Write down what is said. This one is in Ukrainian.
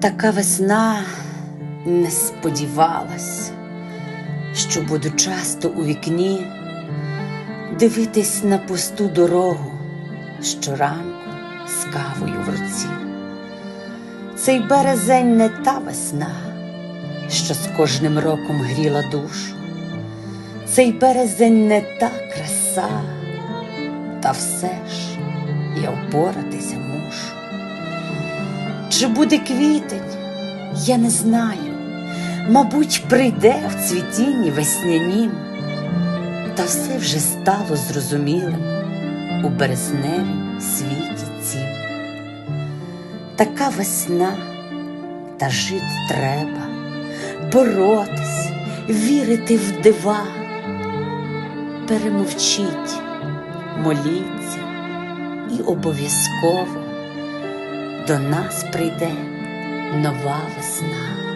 Така весна не сподівалась, що буду часто у вікні дивитись на пусту дорогу щоранку з кавою в руці. Цей березень не та весна, що з кожним роком гріла душу. Цей березень не та краса, та все ж я впоратися мушу. Чи буде квітень, я не знаю. Мабуть, прийде в цвітінні веснянім, та все вже стало зрозумілим у березневім світі цім. Така весна, та жити треба, боротись, вірити в дива, перемовчіть, моліться, і обов'язково до нас прийде нова весна.